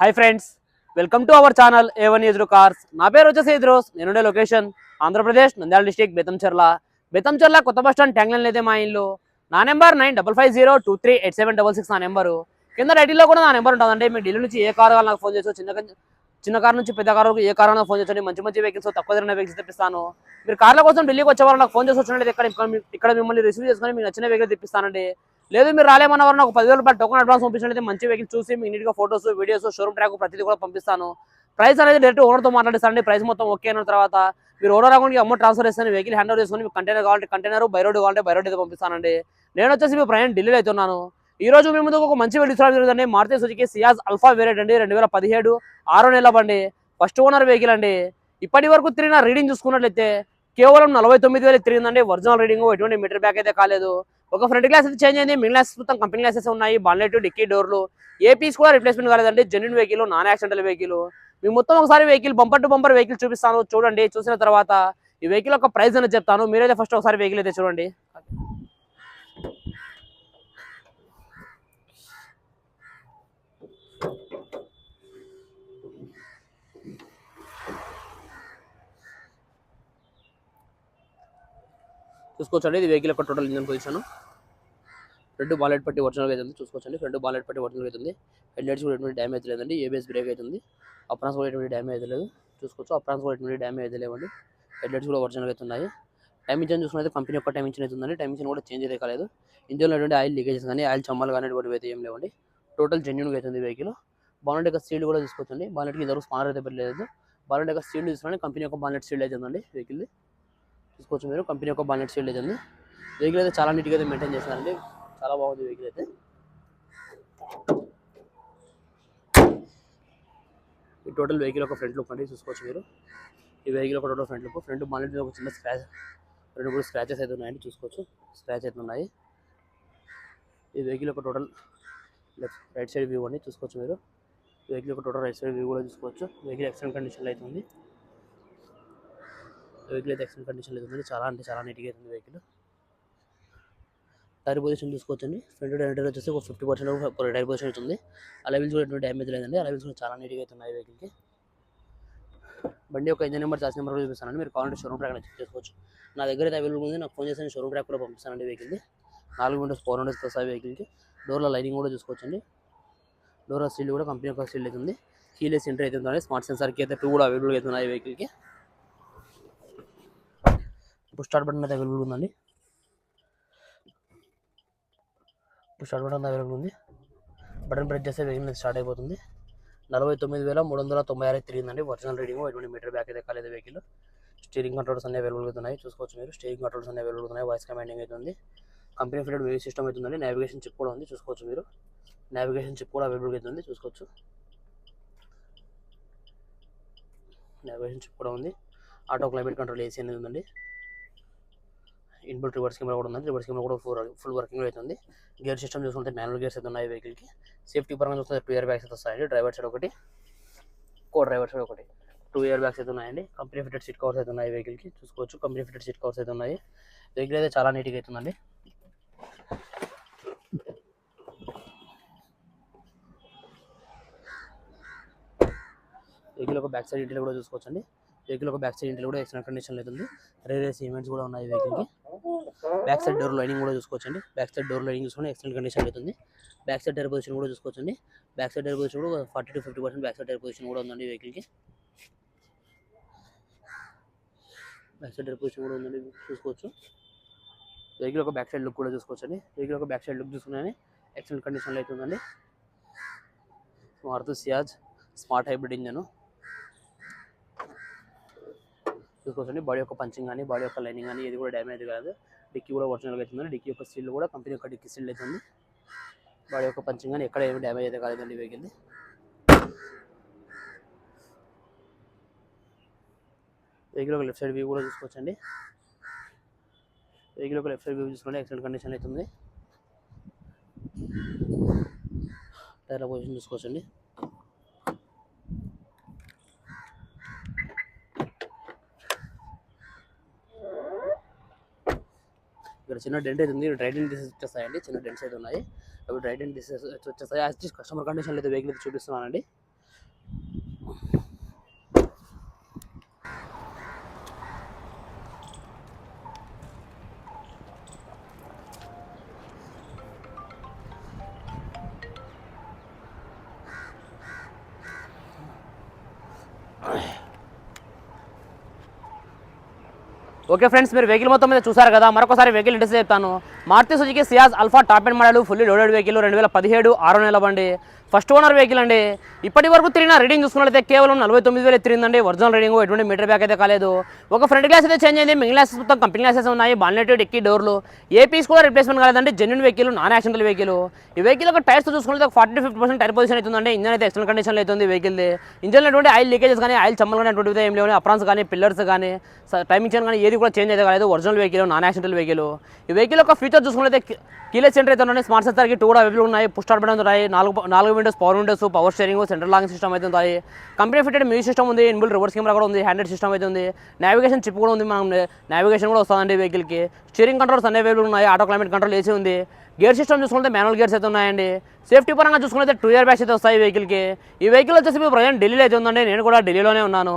Hi friends welcome to our channel A one ఎదురు cars నా పేరు వచ్చేసి ఎదురోస్ నేనుండే లొకేషన్ ఆంధ్రప్రదేశ్ నంద్యాల డిస్టిక్ బెతంచెర్ల బెతంచెర్ల కొత్త బస్ స్టాండ్ ట్యాంగ్ లైన్ అయితే మా ఇల్లు. నా number nine double five zero two three eight seven double six నా నెంబరు కింద టైటిల్లో కూడా నా నెంబర్ ఉంటుందండి. మీ ఢిల్లీ నుంచి ఏ కార్ కావాలి నాకు ఫోన్ చేసో చిన్న చిన్న కార్ నుంచి పెద్ద కార్ వరకు ఏ కార్ ఫోన్ చేసండి మంచి మంచి వెహికల్స్ తక్కువ ధర వెహికల్స్ తెప్పిస్తాను. మీరు కార్ల కోసం ఢిల్లీకి వచ్చేవారు నాకు ఫోన్ చేసి వచ్చినట్లయితే ఇక్కడ ఇక్కడ మిమ్మల్ని రిసీవ్ చేసుకొని మీకు నచ్చిన వెహికల్ తెప్పిస్తానండి. లేదు మీరు రాలేమన్నవారు నాకు పదివేల రూపాయలు టోకన్ అడ్వాన్స్ పంపించినట్లయితే మంచి వెహికల్ చూసి మీకు నీట్గా ఫోటోస్ వీడియోస్ షోరూమ్ ట్రాక్ ప్రతిదీ కూడా పంపిస్తాను. ప్రైస్ అనేది డైరెక్ట్ ఓనర్తో మాట్లాడిస్తానండి. ప్రైస్ మొత్తం ఓకే అయిన తర్వాత మీరు ఓనర్ అకౌంట్కి అమౌంట్ ట్రాన్స్ఫర్ చేస్తాను. వెహికల్ హ్యాండ్ ఓవర్ చేసుకొని మీకు కంటైనర్ కావాలంటే కంటైనర్ బై రోడ్ కావాలంటే బై రోడ్ అయితే పంపిస్తానండి. నేను వచ్చేసి మీ ప్రయాణం ఢిల్లీలో అవుతున్నాను. ఈ రోజు మీ ముందు ఒక మంచి వెహికల్ జరుగుతుంది Maruti Suzuki Ciaz Alpha variant అండి. రెండు వేల పదిహేడు ఆరో నెల బండి. ఫస్ట్ ఓనర్ వెహికల్ అండి. ఇప్పటి వరకు తిరిగిన రీడింగ్ చూసుకున్నట్లయితే కేవలం నలభై తొమ్మిది వేలు తిరిగిందండి. ఒరిజినల్ రీడింగ్ ఎటువంటి మీటర్ బ్యాక్ అయితే కాలేదు. ఒక ఫ్రంట్ గ్లాస్ అయితే చేంజ్ అయింది. మిడిల్ గ్లాస్ మొత్తం కంపెనీ గ్లాసెస్ ఉన్నాయి. బాన్లెట్ డిక్కీ డోర్లు ఏ పీస్ కూడా రిప్లేస్మెంట్ కాలేదండి. Genuine vehicle non accidental vehicle మీ మొత్తం ఒకసారి vehicle bumper to bumper vehicle చూపిస్తాను. చూడండి చూసిన తర్వాత ఈ వెహికల్ యొక్క ప్రైస్ అనేది చెప్తాను. మీరైతే ఫస్ట్ ఒకసారి వెహికల్ అయితే చూడండి. చూసుకోవచ్చండి. ఇది వెహికల్ యొక్క టోటల్ ఇంజన్ పొజిషన్ రెండు బాలెట్ పట్టి ఒరిజినల్ అయితే ఉంది చూసుకోవచ్చండి. రెండు బాలెట్ పట్టి ఒరిజినల్ అయితే ఉంది. హెడ్ లైట్స్ కూడా ఎటువంటి డ్యామేజ్ లేదండి. ఏబిఎస్ బ్రేక్ అవుతుంది అప్రాన్స్ కూడా ఎటువంటి డ్యామేజ్ లేదు. చూసుకోవచ్చు. అప్రాన్స్ కూడా ఎటువంటి డ్యామేజ్ అయితే లేవండి. హెడ్ లైట్స్ కూడా ఒరిజినల్ అయితే ఉన్నాయి. టైం ఇంజన్ చూసుకున్నైతే కంపెనీ యొక్క టైం ఇంజన్ అయితే టైం ఇంజన్ కూడా చేంజ్ అయితే కాలేదు. ఇంజన్లో ఎటువంటి ఆయిల్ లీకేజెస్ కానీ ఆయిల్ చమ్మలు కానీ ఎటువంటి అయితే ఏం లేవండి. టోటల్ జెన్యున్గా అవుతుంది వెహికల్ బాలెట్ యొక్క సీల్ కూడా చూసుకోవచ్చండి. బాలెట్కి ఇద్దరు స్పానర్ అయితే పెట్టలేదు బాలెట్ యొక్క సీల్ తీసుకున్నాయి కంపెనీ యొక్క బాలెట్ సీల్ అయితే ఉందండి వెహికల్ చూసుకోవచ్చు మీరు. కంపెనీ యొక్క బాలెట్ సీల్ అయితే ఉంది వెహికల్ అయితే చాలా నీట్గా అయితే మెయింటైన్ చేస్తున్నారండి చాలా బాగుంది వెహికల్ అయితే. ఈ టోటల్ వెహికల్ ఒక ఫ్రంట్ లుక్ అండి చూసుకోవచ్చు మీరు. ఈ వెహికల్ ఒక total front look front bonnet మీద ఒక చిన్న స్క్రాచ్ రెండు మూడు స్క్రాచెస్ అయితే ఉన్నాయండి చూసుకోవచ్చు. స్క్రాచ్ అయితే ఉన్నాయి. ఈ వెహికల్ ఒక total left right side view అండి చూసుకోవచ్చు మీరు. వెహికల్ ఒక టోటల్ రైట్ సైడ్ వ్యూ కూడా చూసుకోవచ్చు. వెహికల్ ఎక్సలెంట్ కండిషన్లో అయితే ఉంది. వెహికల్ అయితే ఎక్సలెంట్ కండిషన్లో అయితే చాలా అంటే చాలా నీట్గా అవుతుంది వెహికల్ టైర్ పొజిషన్ చూసుకోవచ్చండి. ఫ్రంట్ డైరెక్టర్ వచ్చేసి ఒక ఫిఫ్టీ పర్సెంట్ టైర్ పొజిషన్ అవుతుంది ఆ కూడా ఎటువంటి డ్యామేజ్ లేదండి. ఆ కూడా చాలా నీట్గా అవుతున్నాయి వెహికల్కి బండి యొక్క ఇంజన్ నెంబర్ చార్జ్ నెంబర్ కూడా చూపిస్తానండి. మీరు కావాలంటే షోరూమ్ ట్రాక్ చెక్ చేసుకోవచ్చు. నా దగ్గర అయితే అవైలబుల్ ఉంది. నాకు ఫోన్ చేసి షోరూమ్ ట్రాక్ కూడా పంపిస్తానండి వెహికల్కి నాలుగు విండోస్ ఫోర్ విండోస్ వస్తాయి వెహికల్కి డోర్ల లైనింగ్ కూడా చూసుకోవచ్చండి. డోర్ సీల్ కూడా కంపెనీ యొక్క సీల్ అయితే కీలెస్ ఎంట్రీ అయితే ఉంది. స్మార్ట్ సెన్సార్కి అయితే టూ కూడా అవైలబుల్ అవుతున్నాయి వెహికల్కి ఇప్పుడు స్టార్ట్ బటన్ అయితే అవైలబుల్ ఉందండి. ఇప్పుడు స్టార్ట్ బటన్ అవైలబుల్ ఉంది. బటన్ ప్రెస్ చేస్తే వెహికల్ స్టార్ట్ అయిపోతుంది. నలభై తొమ్మిది వేల మూడు వందల తొంభై ఆరు తిరిగిందండి. ఒరిజినల్ రీడింగ్ ఎటువంటి మీటర్ బ్యాక్ అయితే కాలేదు వెహికల్. స్టీరింగ్ కంట్రోల్స్ అన్ని అవైలబుల్ అవుతున్నాయి చూసుకోవచ్చు మీరు. స్టీరింగ్ కంట్రోల్స్ అన్ని అవైలబుల్ అవుతున్నాయి వాయిస్ కమాండింగ్ అయితే ఉంది. కంపెనీ ఫిటెడ్ వేవ్ సిస్టమ్ అవుతుందండి నావిగేషన్ చిప్ కూడా ఉంది. చూసుకోవచ్చు మీరు. నావిగేషన్ చిప్ కూడా అవైలబుల్ అవుతుంది చూసుకోవచ్చు. నావిగేషన్ చిప్ కూడా ఉంది. ఆటో క్లైమేట్ కంట్రోల్ ఏసీ అనేది ఉందండి. ఇన్బుల్ రివర్స్ కెమెరా కూడా ఉంది రివర్స్ కెమెరా కూడా ఫుల్ ఫుల్ వర్కింగ్ అవుతుంది గేర్ సిస్టమ్ చూసుకుంటే మాన్యువల్ గేర్స్ అయితే ఉన్నాయి వెహికల్కి. సేఫ్టీ పరంగా చూస్తే టూ ఇయర్ బ్యాగ్స్ అయితే వస్తాయండి. డ్రైవర్ సైడ్ ఒకటి కో డ్రైవర్ సైడ్ ఒకటి. టూ ఇయర్ బ్యాగ్స్ అయితే ఉన్నాయండి. కంపెనీ ఫిటెడ్ సీట్ కవర్స్ అయితే ఉన్నాయి వెహికల్కి. చూసుకోవచ్చు. కంపెనీ ఫిటెడ్ సీట్ కవర్స్ అయితే ఉన్నాయి. వెహికల్ అయితే చాలా నీట్గా అవుతుందండి వెహికల్ ఒక బ్యాక్ సైడ్ ఇంటిలో కూడా చూసుకోవచ్చండి. వెహికల్ ఒక బ్యాక్ సైడ్ ఇంటిలో కూడా ఎక్సలెంట్ కండిషన్లో అవుతుంది రేరే సిమెంట్స్ కూడా ఉన్నాయి వెహికల్కి. బ్యాక్ సైడ్ డోర్ లైనింగ్ కూడా చూసుకోవచ్చండి. బ్యాక్ సైడ్ డోర్ లైనింగ్ చూసుకుంటే ఎక్సలెంట్ కండిషన్ అవుతుంది. బ్యాక్ సైడ్ టైర్ పొజిషన్ కూడా చూసుకోవచ్చండి. బ్యాక్ సైడ్ టైర్ పొజిషన్ కూడా forty to fifty percent back side tyre position కూడా ఉందండి వెహికల్కి బ్యాక్ సైడ్ టైర్ పొజిషన్ కూడా ఉందండి చూసుకోవచ్చు. వెహికల్ ఒక బ్యాక్ సైడ్ లుక్ కూడా చూసుకోవచ్చండి. వెహికల్ ఒక బ్యాక్ సైడ్ లుక్ చూసుకునే ఎక్సలెంట్ కండిషన్లో అవుతుందండి Maruti Ciaz smart hybrid engine చూసుకోవచ్చండి బాడీ యొక్క పంచింగ్ కానీ బాడీ యొక్క లైనింగ్ కానీ ఇది కూడా డ్యామేజ్ కాదు. డిక్కీ కూడా ఒరిజినల్గా అవుతుంది డిక్కీ యొక్క సీల్ కూడా కంపెనీ యొక్క డిక్కీ సీల్ అవుతుంది బాడీ యొక్క పంచింగ్ కానీ ఎక్కడ ఏమి డ్యామేజ్ అయితే కాలేదండి వెహికల్ది వెహికల్ ఒక లెఫ్ట్ సైడ్ వ్యూ కూడా చూసుకోవచ్చండి. వెహికల్ ఒక లెఫ్ట్ సైడ్ వ్యూ చూసుకుంటే ఎక్సలెంట్ కండిషన్ అవుతుంది టైర్ల పొజిషన్ చూసుకోవచ్చండి. ఇక్కడ చిన్న డెంట్ అయితే ఉంది. డ్రై డెంట్ డిసెస్ వచ్చేస్తాయండి. చిన్న డెంట్స్ అయితే ఉన్నాయి. అవి డ్రై డిసెస్ వచ్చేస్తాయి. యాజ్ కస్టమర్ కండిషన్ అయితే వెహికల్ అయితే చూపిస్తున్నానండి. ఓకే ఫ్రెండ్స్ మీరు వెహికల్ మొత్తం మీద చూసారు కదా మరొకసారి వెహికల్ ఇంట్రెస్ట్ చెప్తాను. Maruti Suzuki Ciaz Alpha top and model fully loaded vehicle రెండు వేల పదిహేడు ఆరో నెల బండి. ఫస్ట్ ఓనర్ వెహికల్ అండి. ఇప్పటి వరకు తిరిగిన రీడింగ్ చూసుకున్నట్లయితే కేవలం నలభై తొమ్మిది వేలు తిరిగిందండి. ఒరిజినల్ రీడింగ్ ఎటువంటి మీటర్ బ్యాక్ అయితే కాలేదు. ఒక ఫ్రంట్ గ్లాస్ అయితే చేంజ్ అయింది. మిగిలిన గ్లాసెస్ మొత్తం కంపెనీ గ్లాసెస్ ఉన్నాయి. బాల్నెట్ డిక్కీ డోర్లు ఏ పీస్ కూడా రిప్లేస్మెంట్ కాలేదండి. Genuine vehicle non accidental vehicle ఈ వెహికల్ ఒక టైర్స్ చూసుకుంటే forty fifty percent tyre position అవుతుందండి. ఇంజన్ అయితే ఎక్స్టర్నల్ కండిషన్లో అవుతుంది వెహికల్ ఇంజన్ ఎటువంటి ఆయిల్ లీకేజెస్ కానీ ఆయిల్ చమ్మలు కానీ అటువంటివి ఏం లేవు అప్రాన్స్ కానీ పిల్లర్స్ కానీ టైమింగ్ చైన్ కానీ ఏది కూడా చేంజ్ అయితే కాలేదు. Original vehicle non accidental vehicle ఈ వెహికల్ ఒక ఫీచర్ చూసుకుంటే కీలెస్ సెంటర్ అయితే ఉన్నాయి స్మార్ట్ సెన్సర్కి టూ కూడా అవైలబుల్ ఉన్నాయి. పుష్ బటన్ ఉన్నాయి నాలుగు నాలుగు windows power windows power steering central lock system అయితే ఉన్నాయి కంపెనీ ఫిటెడ్ మ్యూజిక్ సిస్టమ్ ఉంది. ఇన్బుల్ రివర్స్ కెమెరా కూడా ఉంది. హ్యాండెడ్ సిస్టమ్ అయితే ఉంది. నావిగేషన్ చిప్ కూడా ఉంది మనం నావిగేషన్ కూడా వస్తుందండి వెహికల్కి స్టీరింగ్ కంట్రోల్స్ అన్ని అవైలబుల్ ఉన్నాయి. ఆటో క్లైమేట్ కంట్రోల్ ఏసీ ఉంది. గేర్ సిస్టమ్ చూసుకుంటే మాన్యువల్ గేర్స్ అయితే ఉన్నాయండి. సేఫ్టీ పరంగా చూసుకుంటే టూ ఇయర్ బ్యాగ్స్ అయితే వస్తాయి వెహికల్కి ఈ వెహికల్ వచ్చేసి ప్రజెంట్ ఢిల్లీలో అయితే ఉందండి. నేను కూడా ఢిల్లీలోనే ఉన్నాను.